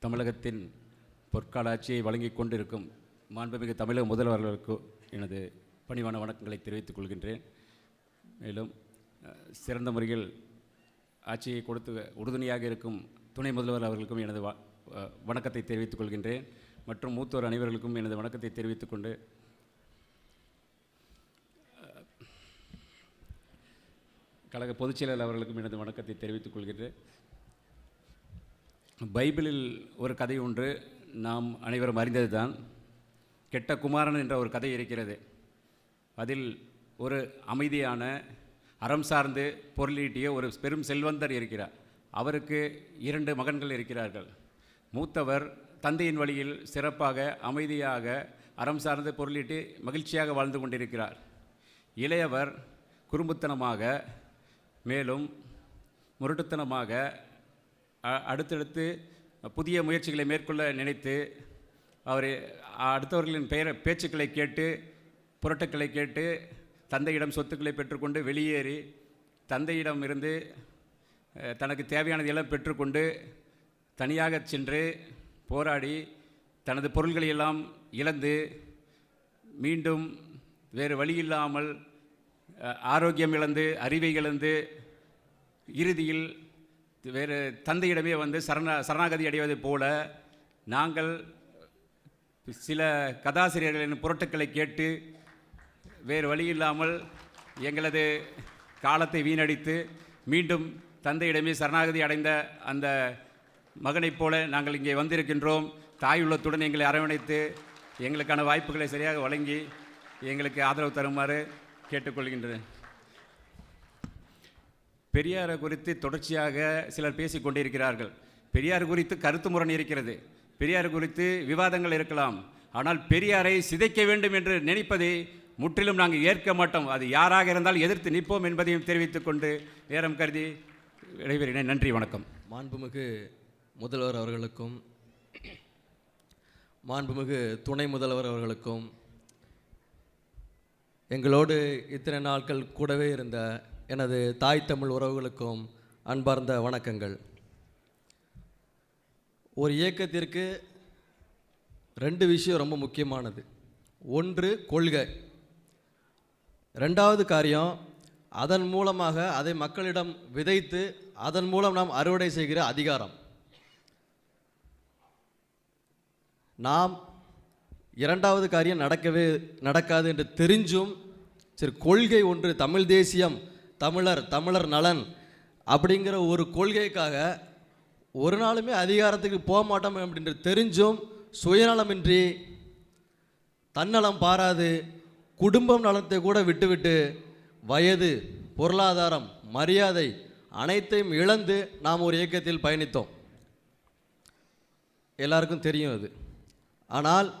தமிழகத்தின் பொற்கால ஆட்சியை வழங்கிக் கொண்டிருக்கும் மாண்புமிகு தமிழக முதல்வர்களுக்கு எனது பணிவான வணக்கங்களை தெரிவித்துக் கொள்கின்றேன். மேலும் சிறந்த முறையில் ஆட்சியை கொடுத்து உறுதுணையாக இருக்கும் துணை முதல்வர் அவர்களுக்கும் எனது வ- வணக்கத்தை தெரிவித்துக் கொள்கின்றேன். மற்றும் மூத்தோர் அனைவர்களுக்கும் எனது வணக்கத்தை தெரிவித்துக் கொண்டு கழக பொதுச்செயலாளர் அவர்களுக்கும் எனது வணக்கத்தை தெரிவித்துக் கொள்கின்றேன். பைபிளில் ஒரு கதை ஒன்று நாம் அனைவரும் அறிந்ததுதான். கெட்ட குமாரன் என்ற ஒரு கதை இருக்கிறது. அதில் ஒரு அமைதியான அறம் சார்ந்து பொருளீட்டிய ஒரு பெரும் செல்வந்தர் இருக்கிறார். அவருக்கு இரண்டு மகன்கள் இருக்கிறார்கள். மூத்தவர் தந்தையின் வழியில் சிறப்பாக அமைதியாக அறம் சார்ந்து பொருளீட்டு மகிழ்ச்சியாக வாழ்ந்து கொண்டிருக்கிறார். இளையவர் குறும்புத்தனமாக மேலும் முரட்டுத்தனமாக அடுத்தடுத்து புதிய முயற்சிகளை மேற்கொள்ள நினைத்து அவர் அடுத்தவர்களின் பெயர் பேச்சுக்களை கேட்டு புரட்டுக்களை கேட்டு தந்தையிடம் சொத்துக்களை பெற்றுக்கொண்டு வெளியேறி தந்தையிடம் இருந்து தனக்கு தேவையானதையெல்லாம் பெற்றுக்கொண்டு தனியாக சென்று போராடி தனது பொருள்களையெல்லாம் இழந்து மீண்டும் வேறு வழி இல்லாமல் ஆரோக்கியம் இழந்து அறிவை இழந்து இறுதியில் வேறு தந்தையிடமே வந்து சரண சரணாகதி அடைவது போல நாங்கள் சில கதாசிரியர்களின் புரட்டுக்களை கேட்டு வேறு வழி இல்லாமல் எங்களது காலத்தை வீணடித்து மீண்டும் தந்தையிடமே சரணாகதி அடைந்த அந்த மகனைப் போல நாங்கள் இங்கே வந்திருக்கின்றோம். தாய் உள்ளத்துடன் எங்களை அரவணைத்து எங்களுக்கான வாய்ப்புகளை சரியாக வழங்கி எங்களுக்கு ஆதரவு தருமாறு கேட்டுக்கொள்கின்றேன். பெரியாரை குறித்து தொடர்ச்சியாக சிலர் பேசிக் கொண்டிருக்கிறார்கள். பெரியார் குறித்து கருத்து முரண் இருக்கிறது. பெரியார் குறித்து விவாதங்கள் இருக்கலாம். ஆனால் பெரியாரை சிதைக்க வேண்டும் என்று நினைப்பதை முற்றிலும் நாங்கள் ஏற்க மாட்டோம். அது யாராக இருந்தால் எதிர்த்து நிற்போம் என்பதையும் தெரிவித்துக் கொண்டு நேரம் கருதி விடைபெறுகிறேன். நன்றி வணக்கம். மாண்புமிகு முதல்வர் அவர்களுக்கும் மாண்புமிகு துணை முதல்வர் அவர்களுக்கும் எங்களோடு இத்தனை நாட்கள் கூடவே இருந்த எனது தாய் தமிழ் உறவுகளுக்கும் அன்பார்ந்த வணக்கங்கள். ஒரு இயக்கத்திற்கு ரெண்டு விஷயம் ரொம்ப முக்கியமானது. ஒன்று கொள்கை. ரெண்டாவது காரியம் அதன் மூலமாக அதை மக்களிடம் விதைத்து அதன் மூலம் நாம் அறுவடை செய்கிற அதிகாரம். நாம் இரண்டாவது காரியம் நடக்கவே நடக்காது என்று தெரிஞ்சும் சரி கொள்கை ஒன்று தமிழ் தேசியம் தமிழர் தமிழர் நலன் அப்படிங்கிற ஒரு கொள்கைக்காக ஒரு நாளுமே அதிகாரத்துக்கு போக மாட்டோம் அப்படின்ற தெரிஞ்சும் சுயநலமின்றி தன்னலம் பாராது குடும்பம் நலத்தை கூட விட்டுவிட்டு வயது பொருளாதாரம் மரியாதை அனைத்தையும் இழந்து நாம் ஒரு இயக்கத்தில் பயணித்தோம். எல்லாருக்கும் தெரியும் அது. ஆனால்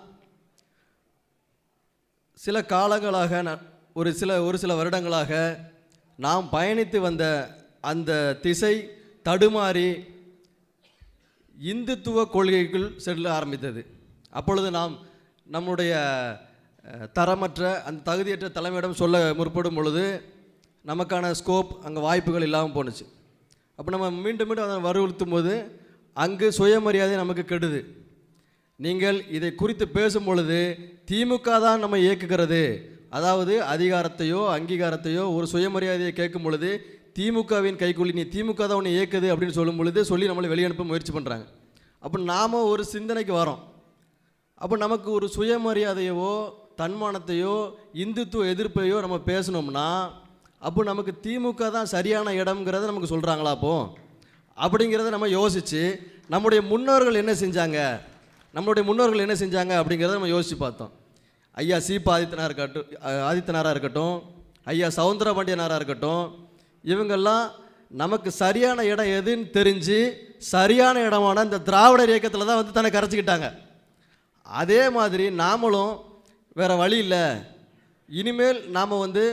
சில காலங்களாக ந- ஒரு சில ஒரு சில வருடங்களாக நாம் பயணித்து வந்த அந்த திசை தடுமாறி இந்துத்துவ கொள்கைக்குள் செல்ல ஆரம்பித்தது. அப்பொழுது நாம் நம்முடைய தரமற்ற அந்த தகுதியற்ற தலைமையிடம் சொல்ல முற்படும் பொழுது நமக்கான ஸ்கோப் அங்கே வாய்ப்புகள் இல்லாமல் போணுச்சு. அப்போ நம்ம மீண்டும் மீண்டும் அதை வலியுறுத்தும் போது அங்கு சுயமரியாதை நமக்கு கெடுது. நீங்கள் இதை குறித்து பேசும் பொழுது திமுக தான் நம்ம இயக்குகிறது. அதாவது அதிகாரத்தையோ அங்கீகாரத்தையோ ஒரு சுயமரியாதையை கேட்கும் பொழுது திமுகவின் கைக்குள்ளி நீ திமுக தான் உன்னை இயக்குது அப்படின்னு சொல்லும் பொழுது சொல்லி நம்மளை வெளியனுப்ப முயற்சி பண்ணுறாங்க அப்போ நாம் ஒரு சிந்தனைக்கு வரோம் அப்போ நமக்கு ஒரு சுயமரியாதையவோ தன்மானத்தையோ இந்துத்துவ எதிர்ப்பையோ நம்ம பேசணும்னா அப்போ நமக்கு திமுக தான் சரியான இடம்ங்கிறத நமக்கு சொல்கிறாங்களா அப்போ? அப்படிங்கிறத நம்ம யோசித்து நம்முடைய முன்னோர்கள் என்ன செஞ்சாங்க? நம்மளுடைய முன்னோர்கள் என்ன செஞ்சாங்க அப்படிங்கிறத நம்ம யோசித்து பார்த்தோம். ஐயா சீபா ஆதித்தனாக இருக்கட்டும் ஆதித்தனாராக இருக்கட்டும் ஐயா சவுந்தரபாண்டியனாராக இருக்கட்டும் இவங்கெல்லாம் நமக்கு சரியான இடம் எதுன்னு தெரிஞ்சு சரியான இடமான இந்த திராவிடர் இயக்கத்தில் தான் வந்து தன்னை கரைச்சிக்கிட்டாங்க. அதே மாதிரி நாமளும் வேறு வழி இல்லை. இனிமேல் நாம் வந்து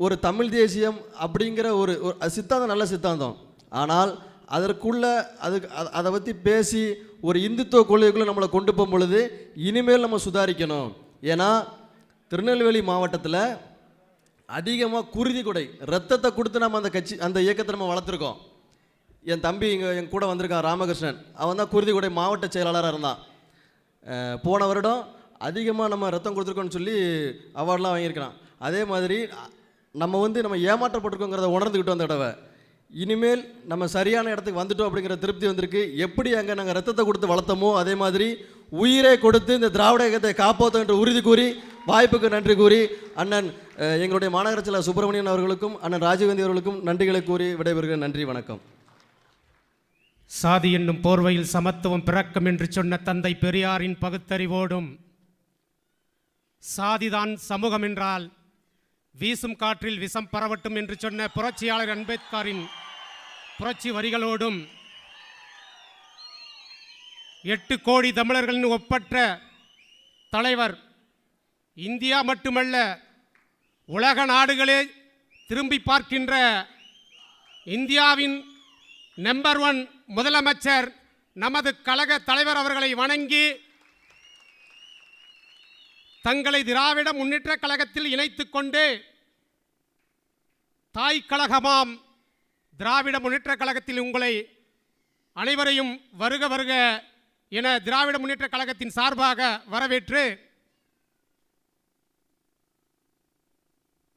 ஒரு தமிழ் தேசியம் அப்படிங்கிற ஒரு ஒரு சித்தாந்தம் நல்ல சித்தாந்தம். ஆனால் அதற்குள்ள அதுக்கு அதை பற்றி பேசி ஒரு இந்துத்துவ கொள்கைக்குள்ளே நம்மளை கொண்டு போகும் பொழுது இனிமேல் நம்ம சுதாரிக்கணும். ஏன்னா திருநெல்வேலி மாவட்டத்தில் அதிகமாக குருதி கொடை ரத்தத்தை கொடுத்து நம்ம அந்த கட்சி அந்த இயக்கத்தை நம்ம வளர்த்துருக்கோம். என் தம்பி இங்கே என் கூட வந்திருக்கான் ராமகிருஷ்ணன். அவன் தான் குருதிக்குடை மாவட்ட செயலாளராக இருந்தான். போன வருடம் அதிகமாக நம்ம ரத்தம் கொடுத்துருக்கோன்னு சொல்லி அவார்டெலாம் வாங்கியிருக்கிறான். அதே மாதிரி நம்ம வந்து நம்ம ஏமாற்றப்பட்டிருக்கோங்கிறத உணர்ந்துக்கிட்டோம் அந்த தடவை இனிமேல் நம்ம சரியான இடத்துக்கு வந்துட்டோம் அப்படிங்கிற திருப்தி வந்திருக்கு. எப்படி அங்கே நாங்கள் ரத்தத்தை கொடுத்து வளர்த்தோமோ அதே மாதிரி உயிரை கொடுத்து இந்த திராவிட இயக்கத்தை காப்பாற்றோம் என்று உறுதி கூறி வாய்ப்புக்கு நன்றி கூறி அண்ணன் எங்களுடைய மாநகர செயலர் சுப்பிரமணியன் அவர்களுக்கும் அண்ணன் ராஜீவ்காந்தி அவர்களுக்கும் நன்றிகளை கூறி விடைபெறுகிறேன். நன்றி வணக்கம். சாதி என்னும் போர்வையில் சமத்துவம் பிறக்கும் என்று சொன்ன தந்தை பெரியாரின் பகுத்தறிவோடும் சாதிதான் சமூகம் என்றால் வீசும் காற்றில் விஷம் பரவட்டும் என்று சொன்ன புரட்சியாளர் அம்பேத்கரின் புரட்சி வரிகளோடும் எட்டு கோடி தமிழர்களின் ஒப்பற்ற தலைவர் இந்தியா மட்டுமல்ல உலக நாடுகளே திரும்பி பார்க்கின்ற இந்தியாவின் நம்பர் ஒன் முதலமைச்சர் நமது கழக தலைவர் அவர்களை வணங்கி தங்களை திராவிட முன்னேற்ற கழகத்தில் இணைத்துக் கொண்டு தாய் கழகமாம். திராவிட முன்னேற்ற கழகத்தில் உங்களை அனைவரையும் வருக வருக என திராவிட முன்னேற்ற கழகத்தின் சார்பாக வரவேற்று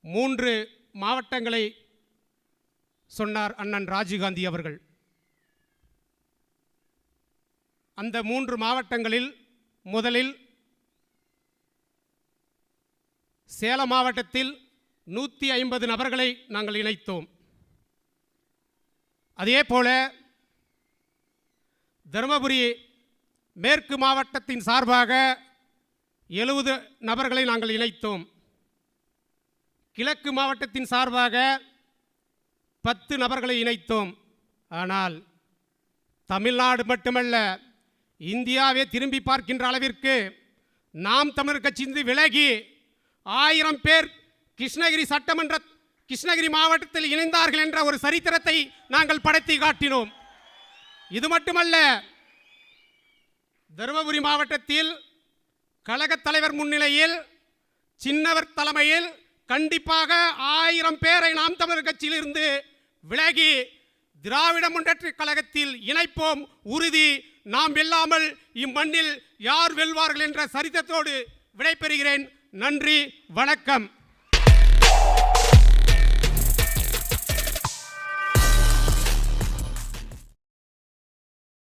மூன்று மாவட்டங்களை சொன்னார் அண்ணன் ராஜீவ்காந்தி அவர்கள். அந்த மூன்று மாவட்டங்களில் முதலில் சேலம் மாவட்டத்தில் நூற்றி ஐம்பது நபர்களை நாங்கள் இணைத்தோம். அதே போல தருமபுரி மேற்கு மாவட்டத்தின் சார்பாக எழுபது நபர்களை நாங்கள் இணைத்தோம். கிழக்கு மாவட்டத்தின் சார்பாக பத்து நபர்களை இணைத்தோம். ஆனால் தமிழ்நாடு மட்டுமல்ல இந்தியாவே திரும்பி பார்க்கின்ற அளவிற்கு நாம் தமிழர் கட்சியிருந்து விலகி ஆயிரம் பேர் கிருஷ்ணகிரி சட்டமன்ற கிருஷ்ணகிரி மாவட்டத்தில் இணைந்தார்கள் என்ற ஒரு சரித்திரத்தை நாங்கள் படைத்து காட்டினோம். இது மட்டுமல்ல தருமபுரி மாவட்டத்தில் கழகத் தலைவர் முன்னிலையில் சின்னவர் தலைமையில் கண்டிப்பாக ஆயிரம் பேரை நாம் தமிழர் கட்சியிலிருந்து விலகி திராவிட முன்னேற்ற கழகத்தில் இணைப்போம். உறுதி நாம் வெல்லாமல் இம்மண்ணில் யார் வெல்வார்கள் என்ற சரித்திரத்தோடு விடைபெறுகிறேன். நன்றி வணக்கம்.